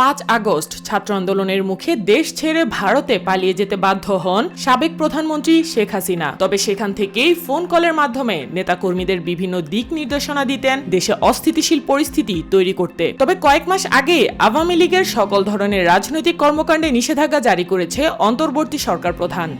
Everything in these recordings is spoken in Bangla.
পাঁচ আগস্ট ছাত্র আন্দোলনের মুখে দেশ ছেড়ে ভারতে পালিয়ে যেতে বাধ্য হন সাবেক প্রধানমন্ত্রী শেখ হাসিনা। তবে সেখান থেকেই ফোন কলের মাধ্যমে নেতাকর্মীদের বিভিন্ন দিক নির্দেশনা দিতেন, দেশে অস্থিতিশীল পরিস্থিতি তৈরি করতে। তবে কয়েক মাস আগে আওয়ামী লীগের সকল ধরনের রাজনৈতিক কর্মকাণ্ডে নিষেধাজ্ঞা জারি করেছে অন্তর্বর্তী সরকার প্রধান।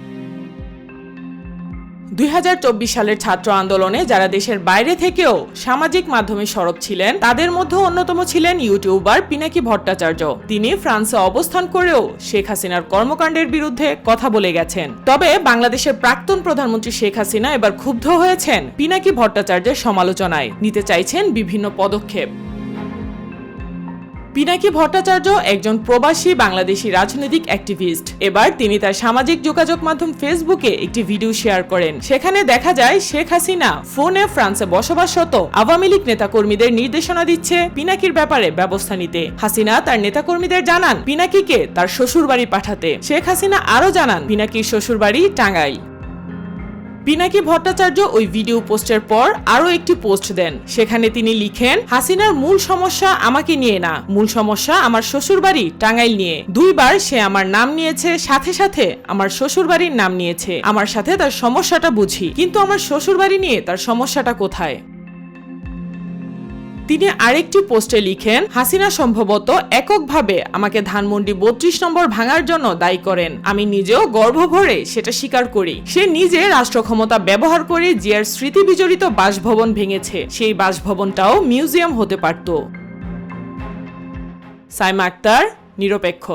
দুই হাজার চব্বিশ সালের ছাত্র আন্দোলনে যারা দেশের বাইরে থেকেও সামাজিক মাধ্যমে সরব ছিলেন, তাদের মধ্যে অন্যতম ছিলেন ইউটিউবার পিনাকি ভট্টাচার্য। তিনি ফ্রান্সে অবস্থান করেও শেখ হাসিনার কর্মকাণ্ডের বিরুদ্ধে কথা বলে গেছেন। তবে বাংলাদেশের প্রাক্তন প্রধানমন্ত্রী শেখ হাসিনা এবার ক্ষুব্ধ হয়েছেন পিনাকি ভট্টাচার্যের সমালোচনায়। নিতে চাইছেন বিভিন্ন পদক্ষেপ। পিনাকি ভট্টাচার্য একজন প্রবাসী বাংলাদেশি রাজনৈতিক অ্যাক্টিভিস্ট এবার তিনি তার সামাজিক যোগাযোগ মাধ্যম ফেসবুকে একটি ভিডিও শেয়ার করেন। সেখানে দেখা যায়, শেখ হাসিনা ফোনে ফ্রান্সে বসবাসরত আওয়ামী লীগ নেতাকর্মীদের নির্দেশনা দিচ্ছে পিনাকির ব্যাপারে ব্যবস্থা নিতে। হাসিনা তার নেতাকর্মীদের জানান পিনাকিকে তার শ্বশুরবাড়ি পাঠাতে। শেখ হাসিনা আরও জানান, পিনাকির শ্বশুরবাড়ি টাঙ্গাইল। পিনাকি ভট্টাচার্য ওই ভিডিও পোস্টের পর আরও একটি পোস্ট দেন। সেখানে তিনি লিখেন, হাসিনার মূল সমস্যা আমাকে নিয়ে না। মূল সমস্যা আমার শ্বশুরবাড়ি টাঙ্গাইল নিয়ে। দুইবার সে আমার নাম নিয়েছে, সাথে সাথে আমার শ্বশুরবাড়ির নাম নিয়েছে। আমার সাথে তার সমস্যাটা বুঝি, কিন্তু আমার শ্বশুরবাড়ি নিয়ে তার সমস্যাটা কোথায়? তিনি আরেকটি পোস্টে লিখেন, হাসিনা সম্ভবত এককভাবে আমাকে ধানমন্ডি বত্রিশ নম্বর ভাঙার জন্য দায়ী করেন। আমি নিজেও গর্ভ ভরে সেটা স্বীকার করি। সে নিজে রাষ্ট্র ক্ষমতা ব্যবহার করে জিয়ার স্মৃতি বিজড়িত বাসভবন ভেঙেছে। সেই বাসভবনটাও মিউজিয়াম হতে পারত। সাইমা আক্তার, নিরপেক্ষ।